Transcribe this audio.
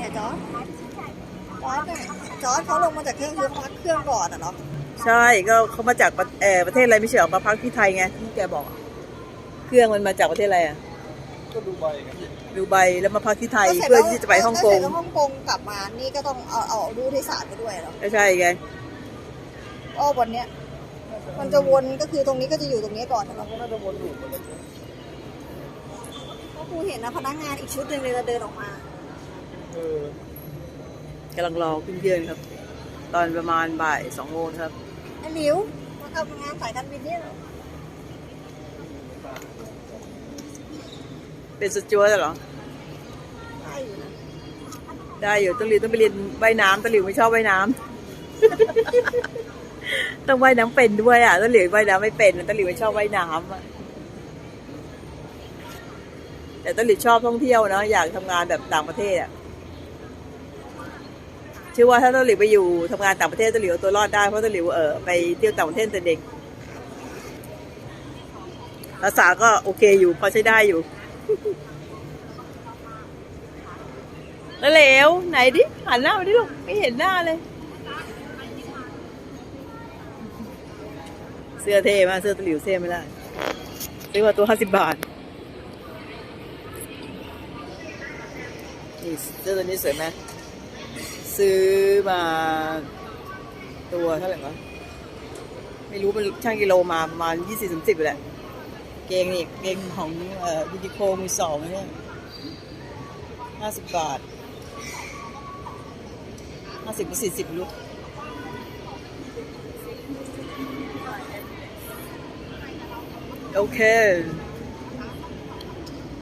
เนี่ยจอร์ดจอร์ดเนี่ยจอร์ดเขาลงมาจากเครื่องเครื่องพักเครื่องก่อนอะเนาะใช่ก็เขามาจากประเออประเทศอะไรไม่ใช่หรอมาพักที่ไทยไงที่แกบอกอะเครื่องมันมาจากประเทศอะไรอะก็ดูใบกันดูไบแล้วมาพักที่ไทยก็สร็จเพื่อแล้วที่จะไปฮ่องกงเสร็จแล้วฮ่องกงกลับมานี่ก็ต้องเอาเอาดูที่ศาลไปด้วยเหรอไม่ใช่ไงอ้อวันเนี้ยมันจะวนก็คือตรงนี้ก็จะอยู่ตรงนี้ก่อนนะเราก็น่าจะวนลูปไปเลย เพราะครูเห็นนะพนักงานอีกชุดหนึ่งเลยจะเดินออกมา เออกำลังรอขึ้นเครื่องครับ ตอนประมาณบ่ายสองโมงครับไอ้หมิวมาทำงานสายการบินเนี่ยเหรอเป็นสจวตเหรอ ได้อยู่นะได้อยู่ต้นหลิวต้องไปเรียนว่ายน้ำต้นหลิวไม่ชอบว่ายน้ำ ต้องว่ายน้ำเป็นด้วยอะต้นหลิวว่ายน้ำไม่เป็นต้นหลิวไม่ชอบว่ายน้ำอะแต่ต้นหลิวชอบท่องเที่ยวเนาะอยากทำงานแบบต่างประเทศอะ เชื่อว่าถ้าต้นหลิวไปอยู่ทำงานต่างประเทศต้นหลิวตัวรอดได้เพราะต้นหลิวเออไปเที่ยวต่างประเทศแต่เด็กภาษาก็โอเคอยู่พอใช้ได้อยู่แล้วเหลวไหนดิหันหน้ามาดิลูกไม่เห็นหน้าเลย เสื้อเท่มากเสื้อตะหลิวเท่ไม่ได้ซื้อมาตัวห้าสิบบาทนี่เสื้อตัวนี้สวยไหม ซื้อมาตัวเท่าไหร่วะไม่รู้มันช่างกิโลมาประมาณยี่สิบสามสิบแหละ เกงนี่เกงของเอ่อยูนิโคมือสองเนี่ยห้าสิบบาทห้าสิบหรือสี่สิบลูกโอเค